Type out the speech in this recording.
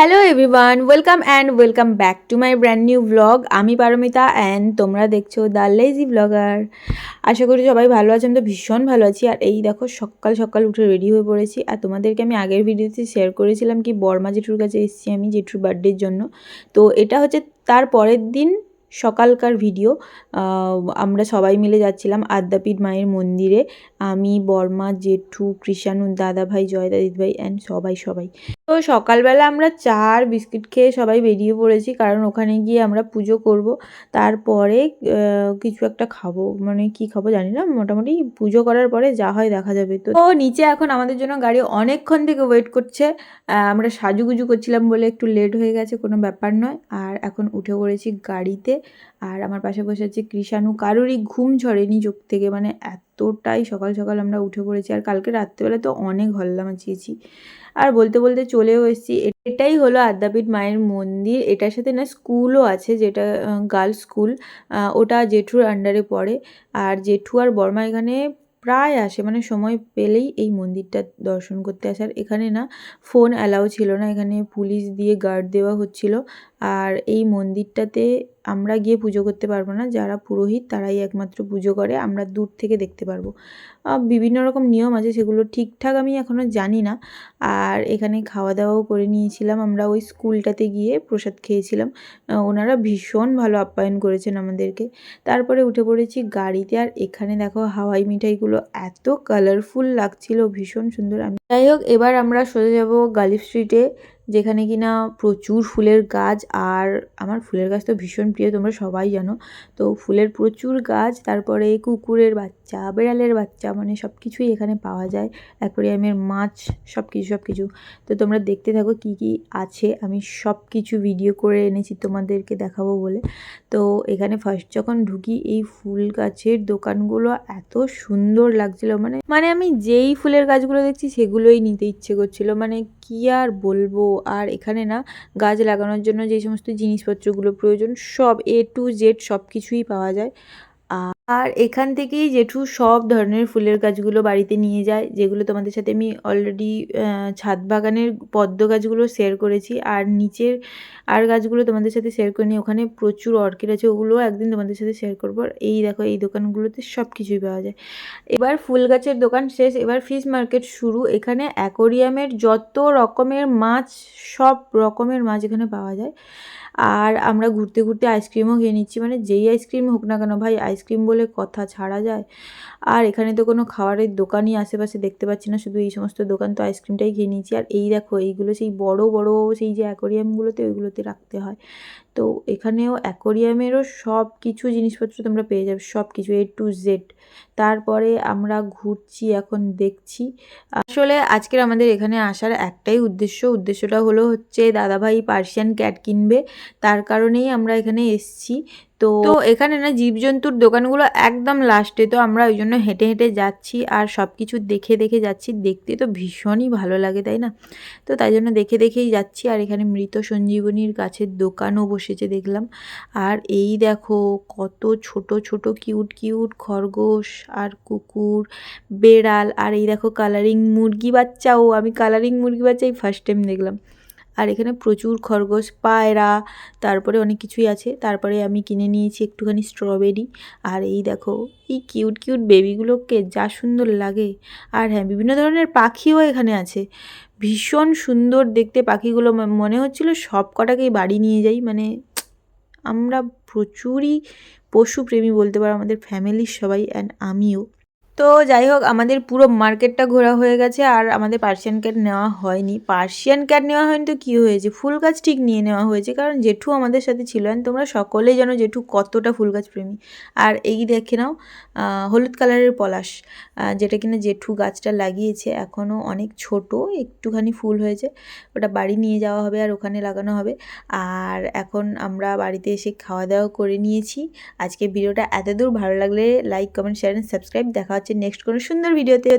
Hello everyone welcome and welcome back to my brand new blog আমি Paromita and তোমরা দেখছ the lazy blogger আশা করি সবাই ভালো আছেন তো ভীষণ ভালো আছি। আর এই দেখো, সকাল সকাল উঠে রেডি হয়ে পড়েছি। আর তোমাদেরকে আমি আগের ভিডিওতে শেয়ার করেছিলাম কি বর্মা জেঠুর কাছে এসেছি আমি জেঠুর বার্থডের জন্য। তো এটা হচ্ছে তার পরের দিন সকালকার ভিডিও আমরা সবাই মিলে যাচ্ছিলাম আদ্যাপীঠ মায়ের মন্দিরে। আমি, বর্মা, জেঠু, কৃষাণু দাদা ভাই জয়দা দিদিভাই অ্যান্ড সবাই সবাই। তো সকালবেলা আমরা চা আর বিস্কিট খেয়ে সবাই বেরিয়ে পড়েছি, কারণ ওখানে গিয়ে আমরা পুজো করব। তারপরে কিছু একটা খাব। মানে কি খাব জানি না, মোটামুটি পুজো করার পরে যা হয় দেখা যাবে। তো তো নিচে এখন আমাদের জন্য গাড়ি অনেকক্ষণ থেকে ওয়েট করছে। আমরা সাজুগুজু করছিলাম বলে একটু লেট হয়ে গেছে, কোনো ব্যাপার নয়। আর এখন উঠে পড়েছি গাড়িতে। আর আমার পাশে বসে আছে কৃষাণু। কারোরই ঘুম ঝরেনি চোখ থেকে মানে এতটাই সকাল সকাল আমরা উঠে পড়েছি আর কালকে রাত্রেবেলা তো অনেক হল্লা মাচিয়েছি। আর বলতে বলতে চলেও এসেছি। এটাই হলো আদ্যাপীঠ মায়ের মন্দির। এটার সাথে না স্কুলও আছে যেটা গার্লস স্কুল। ওটা জেঠুর আন্ডারে পড়ে। আর জেঠু আর বর্মা এখানে প্রায় আসে। মানে সময় পেলেই এই মন্দিরটা দর্শন করতে আসে। আর এখানে না ফোন অ্যালাউ ছিল না। এখানে পুলিশ দিয়ে গার্ড দেওয়া হচ্ছিল। আর এই মন্দিরটাতে আমরা গিয়ে পুজো করতে পারব না। যারা পুরোহিত তারাই একমাত্র পুজো করে, আমরা দূর থেকে দেখতে পারব। বিভিন্ন রকম নিয়ম আছে, সেগুলো ঠিকঠাক আমি এখনও জানি না। আর এখানে খাওয়া দাওয়াও করে নিয়েছিলাম, আমরা ওই স্কুলটাতে গিয়ে প্রসাদ খেয়েছিলাম। ওনারা ভীষণ ভালো আপ্যায়ন করেছেন আমাদেরকে। তারপরে উঠে পড়েছি গাড়িতে, আর এখানে দেখো হাওয়াই মিঠাইগুলো এত কালারফুল লাগছিল, ভীষণ সুন্দর। আমি যাই হোক, এবার আমরা সোজা যাব গালিফ স্ট্রিটে যেখানে কিনা প্রচুর ফুলের গাছ আর আমার ফুলের গাছ তো ভীষণ প্রিয়, তোমরা সবাই জানো। তো ফুলের প্রচুর গাছ, তারপরে কুকুরের বাচ্চা, বেড়ালের বাচ্চা মানে সব কিছুই এখানে পাওয়া যায়। অ্যাকোরিয়ামের মাছ সব কিছু সব কিছু তো তোমরা দেখতে থাকো কি কি আছে। আমি সব কিছু ভিডিও করে এনেছি তোমাদেরকে দেখাবো বলে। তো এখানে ফার্স্ট যখন ঢুকি, এই ফুল গাছের দোকানগুলো এত সুন্দর লাগছিল। মানে মানে আমি যেই ফুলের গাছগুলো দেখছি, সেগুলোই নিতে ইচ্ছে করছিল। মানে কি আর বলব? আর এখানে না গাছ লাগানোর জন্য যে সমস্ত জিনিসপত্রগুলো প্রয়োজন সব এ টু জেড সব কিছুই পাওয়া যায়। আর এখান থেকেই জেঠু সব ধরনের ফুলের গাছগুলো বাড়িতে নিয়ে যায়, যেগুলো তোমাদের সাথে আমি অলরেডি ছাদ বাগানের পদ্ম গাছগুলো শেয়ার করেছি। আর নিচের আর গাছগুলো তোমাদের সাথে শেয়ার করিনি, ওখানে প্রচুর অর্কিড আছে ওগুলোও একদিন তোমাদের সাথে শেয়ার করব। আর এই দেখো, এই দোকানগুলোতে সব কিছুই পাওয়া যায়। এবার ফুল গাছের দোকান শেষ, এবার ফিশ মার্কেট শুরু। এখানে অ্যাকোরিয়ামের যত রকমের মাছ, সব রকমের মাছ এখানে পাওয়া যায়। আর আমরা ঘুরতে ঘুরতে আইসক্রিমও খেয়ে নিচ্ছি মানে যেই আইসক্রিম হোক না কেন ভাই আইসক্রিম বলে কথা ছাড়া যায়। আর এখানে তো কোনো খাবারের দোকানই আশেপাশে দেখতে পাচ্ছি না। শুধু এই সমস্ত দোকান তো আইসক্রিমটাই খেয়ে নিয়েছি। আর এই দেখো, এইগুলো সেই বড় বড়, সেই যে অ্যাকোরিয়ামগুলোতে ওইগুলোতে রাখতে হয়। তো এখানেও অ্যাকোরিয়ামেরও সব কিছু জিনিসপত্র তোমরা পেয়ে যাবে সব কিছু এ টু জেড তারপরে আমরা ঘুরছি এখন দেখছি। আসলে আজকের আমাদের এখানে আসার একটাই উদ্দেশ্য উদ্দেশ্যটা হলো হচ্ছে দাদাভাই পার্সিয়ান ক্যাট কিনবে তার কারণেই আমরা এখানে এসছি। তো তো এখানে না জীবজন্তুর দোকানগুলো একদম লাস্টে তো আমরা ওই জন্য হেঁটে হেঁটে যাচ্ছি আর সব কিছু দেখে দেখে যাচ্ছি দেখতে তো ভীষণই ভালো লাগে তাই না? তো তাই জন্য দেখে দেখেই যাচ্ছি। আর এখানে মৃত সঞ্জীবনীর গাছের দোকানও বসেছে দেখলাম। আর এই দেখো কত ছোট ছোট কিউট কিউট খরগোশ আর কুকুর, বেড়াল আর এই দেখো কালারিং মুরগি বাচ্চাও আমি কালারিং মুরগি বাচ্চাই ফার্স্ট টাইম দেখলাম। আর এখানে প্রচুর খরগোশ, পায়রা, তারপরে অনেক কিছুই আছে। তারপরে আমি কিনে নিয়েছি একটুখানি স্ট্রবেরি আর এই দেখো, এই কিউট কিউট বেবিগুলোকে যা সুন্দর লাগে। আর হ্যাঁ বিভিন্ন ধরনের পাখিও এখানে আছে। ভীষণ সুন্দর দেখতে পাখিগুলো। মনে হচ্ছিল সব কটাকেই বাড়ি নিয়ে যাই। মানে আমরা প্রচুরই পশুপ্রেমী বলতে পারো, আমাদের ফ্যামিলির সবাই অ্যান্ড আমিও। তো যাই হোক, আমাদের পুরো মার্কেটটা ঘোরা হয়ে গেছে আর আমাদের পার্সিয়ান ক্যাট নেওয়া হয়নি। পার্সিয়ান ক্যাট নেওয়া হয়নি তো কী হয়েছে? ফুল গাছ ঠিক নিয়ে নেওয়া হয়েছে কারণ জেঠু আমাদের সাথে ছিল তোমরা সকলেই জানো জেঠু কতটা ফুল গাছ প্রেমী। আর এই দেখে নাও হলুদ কালারের পলাশ যেটা কিনা জেঠু গাছটা লাগিয়েছে এখনও অনেক ছোট, একটুখানি ফুল হয়েছে। ওটা বাড়ি নিয়ে যাওয়া হবে আর ওখানে লাগানো হবে। আর এখন আমরা বাড়িতে এসে খাওয়া দাওয়া করে নিয়েছি। আজকে ভিডিওটা এত দূর ভালো লাগলে like comment share and subscribe দেখা নেক্সট কোনো সুন্দর ভিডিওতে